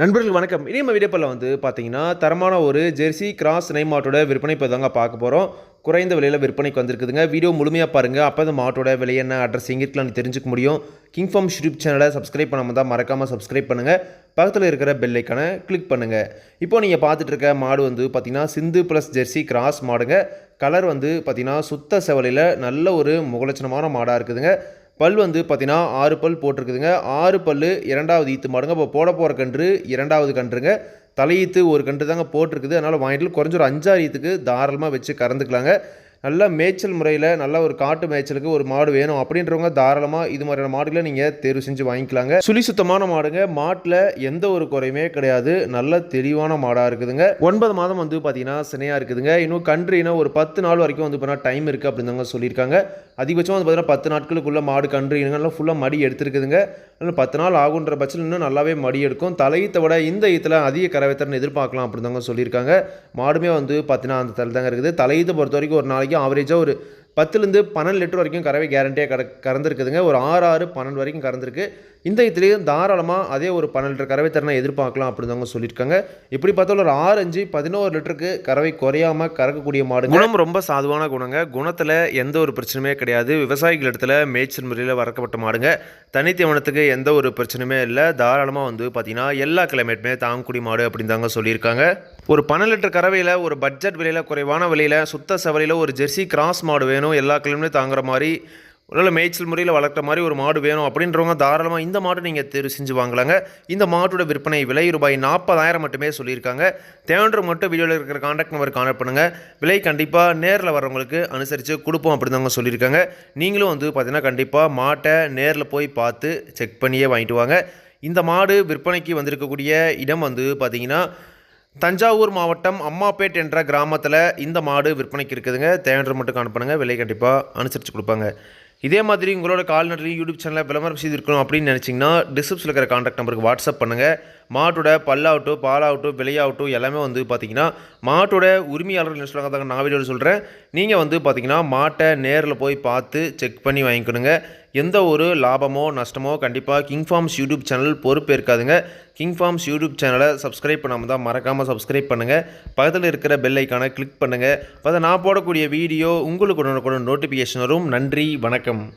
நண்பர்கள் வணக்கம். இனி நம்ம வீடியோப்பில் வந்து பார்த்தீங்கன்னா தரமான ஒரு ஜெர்சி கிராஸ் நை மாட்டோட விற்பனை இப்போ தாங்க பார்க்க போகிறோம் குறைந்த விலையில் விற்பனைக்கு வந்திருக்குதுங்க. வீடியோ முழுமையாக பாருங்கள் அப்போ இந்த மாட்டோட விலை என்ன அட்ரஸ் எங்கே இருக்கலாம்னு தெரிஞ்சுக்க முடியும். கிங் ஃபார்ம் யூடியூப் சேனலை சப்ஸ்கிரைப் பண்ணாமல் தான் மறக்காமல் சப்ஸ்கிரைப் பண்ணுங்கள் பக்கத்தில் இருக்கிற பெல் ஐக்கானை கிளிக் பண்ணுங்கள் இப்போ நீங்கள் பார்த்துட்டு இருக்க மாடு வந்து பார்த்தீங்கன்னா சிந்து ப்ளஸ் ஜெர்சி கிராஸ் மாடுங்க. கலர் வந்து பார்த்திங்கன்னா சுத்த செவலையில் நல்ல ஒரு முகலட்சணமான மாடாக இருக்குதுங்க. பல் வந்து பார்த்தீங்கன்னா ஆறு பல் போட்டிருக்குதுங்க. ஆறு பல் இரண்டாவது ஈத்து மாடுங்க. இப்போ போட போகிற கன்று இரண்டாவது கன்றுங்க. தலையீத்து ஒரு கன்று தாங்க போட்டிருக்குது. அதனால் வாங்கிட்டு குறைஞ்ச ஒரு அஞ்சாறு ஈத்துக்கு தாராளமாக வச்சு கறந்துக்கலாங்க. நல்ல மேய்ச்சல் முறையில் நல்ல ஒரு காட்டு மேய்ச்சலுக்கு ஒரு மாடு வேணும் அப்படின்றவங்க தாராளமாக இது மாதிரியான மாடுகளை நீங்கள் தேர்வு செஞ்சு வாங்கிக்கலாங்க. சுழி சுத்தமான மாடுங்க. மாட்டில் எந்த ஒரு குறையுமே கிடையாது. நல்ல தெளிவான மாடாக இருக்குதுங்க. ஒன்பது மாதம் வந்து பார்த்தீங்கன்னா சினையாக இருக்குதுங்க. இன்னும் கன்றுனா ஒரு பத்து நாள் வரைக்கும் வந்து பார்த்தீங்கன்னா டைம் இருக்குது அப்படின்னு தாங்க சொல்லியிருக்காங்க. அதிகபட்சம் வந்து பார்த்தீங்கன்னா பத்து நாட்களுக்குள்ள மாடு கன்று இனங்கள்லாம் ஃபுல்லாக மடி எடுத்துருக்குதுங்க. இன்னும் பத்து நாள் ஆகுன்ற பட்சத்தில் இன்னும் நல்லாவே மடி எடுக்கும். தலையீத்தை விட இந்த ஈத்தில் அதிக கறவைத்திறன் எதிர்பார்க்கலாம் அப்படின்னு தாங்க சொல்லியிருக்காங்க. மாடுமே வந்து பார்த்தீங்கன்னா அந்த தலை தாங்க இருக்குது. தலையீத்தை பொறுத்த வரைக்கும் ஒரு நாளைக்கு ஆவரேஜாக ஒரு பத்துலேருந்து பன்னெண்டு லிட்டர் வரைக்கும் கறவை கேரண்டியாக கற கறந்துருக்குதுங்க. ஒரு ஆறு ஆறு பன்னெண்டு வரைக்கும் கறந்துருக்கு. இந்த இதுலேயும் தாராளமாக அதே ஒரு பன்னெண்டு லிட்டர் கறவை திறனை எதிர்பார்க்கலாம் அப்படின்னு தாங்க சொல்லியிருக்காங்க. இப்படி பார்த்தாலும் ஒரு ஆறு அஞ்சு பதினோரு லிட்டருக்கு கறவை குறையாமல் கறக்கக்கூடிய மாடு குணம் ரொம்ப சாதுவான குணங்க. குணத்தில் எந்த ஒரு பிரச்சனையுமே கிடையாது. விவசாயிகள் இடத்துல மேய்ச்சல் முறையில் வறக்கப்பட்ட மாடுங்க. தனித்தீவனத்துக்கு எந்த ஒரு பிரச்சனையுமே இல்லை. தாராளமாக வந்து பார்த்திங்கன்னா எல்லா கிளைமேட்டுமே தாங்கக்கூடிய மாடு அப்படின்னு தாங்க சொல்லியிருக்காங்க. ஒரு பன்னெண்டு லிட்டர் கறவையில் ஒரு பட்ஜெட் விலையில் குறைவான விலையில் சுத்த சவலையில் ஒரு ஜெர்சி கிராஸ் மாடு வேணும் எல்லா கிளைமே தாங்குற மாதிரி நல்ல மேய்ச்சல் முறையில் வளர்க்குற மாதிரி ஒரு மாடு வேணும் அப்படின்றவங்க தாராளமாக இந்த மாடு நீங்கள் தேர்வு செஞ்சு வாங்கலாங்க. இந்த மாட்டோட விற்பனை விலை ரூபாய் நாற்பதாயிரம் மட்டுமே சொல்லியிருக்காங்க. தேவைன்ற மட்டும் வீடியோவில் இருக்கிற காண்டாக்ட் நம்பர் கான்டாக்ட் பண்ணுங்கள் விலை கண்டிப்பாக நேரில் வரவங்களுக்கு அனுசரித்து கொடுப்போம் அப்படின்னு சொல்லியிருக்காங்க. நீங்களும் வந்து பார்த்தீங்கன்னா கண்டிப்பாக மாட்டை நேரில் போய் பார்த்து செக் பண்ணியே வாங்கிட்டு வாங்க. இந்த மாடு விற்பனைக்கு வந்திருக்கக்கூடிய இடம் வந்து பார்த்திங்கன்னா தஞ்சாவூர் மாவட்டம் அம்மாப்பேட் என்ற கிராமத்தில் இந்த மாடு விற்பனைக்கு இருக்குதுங்க. தேவையான மட்டும் காணப்படுங்க விலை கண்டிப்பாக அனுசரித்து கொடுப்பாங்க. இதே மாதிரி உங்களோட கால்நடை யூடியூப் சேனலில் விளம்பரம் செய்திருக்கணும் அப்படின்னு நினச்சிங்கன்னா டிஸ்கிரிப்ஷனில் இருக்கிற கான்டாக்ட் நம்பருக்கு வாட்ஸ்அப் பண்ணுங்கள் மாட்டோட பல்லாகட்டும் பாலாகட்டும் விலையாகட்டும் எல்லாமே வந்து பார்த்தீங்கன்னா மாட்டோட உரிமையாளர்கள் என்ன சொல்கிறாங்க நான் வீடியோவில் சொல்கிறேன் நீங்கள் வந்து பார்த்தீங்கன்னா மாட்டை நேரில் போய் பார்த்து செக் பண்ணி வாங்கிக்கணுங்க. எந்த ஒரு லாபமோ நஷ்டமோ கண்டிப்பாக கிங் ஃபார்ம்ஸ் யூடியூப் சேனல் பொறுப்பேற்காதுங்க இருக்காதுங்க. கிங் ஃபார்ம்ஸ் யூடியூப் சேனலை சப்ஸ்கிரைப் பண்ணாமல் தான் மறக்காமல் சப்ஸ்கிரைப் பண்ணுங்கள் பக்கத்தில் இருக்கிற பெல் ஐக்கானை கிளிக் பண்ணுங்கள் அதை நான் போடக்கூடிய வீடியோ உங்களுக்கு உடனுக்குடன் நோட்டிஃபிகேஷன் வரும். நன்றி வணக்கம்.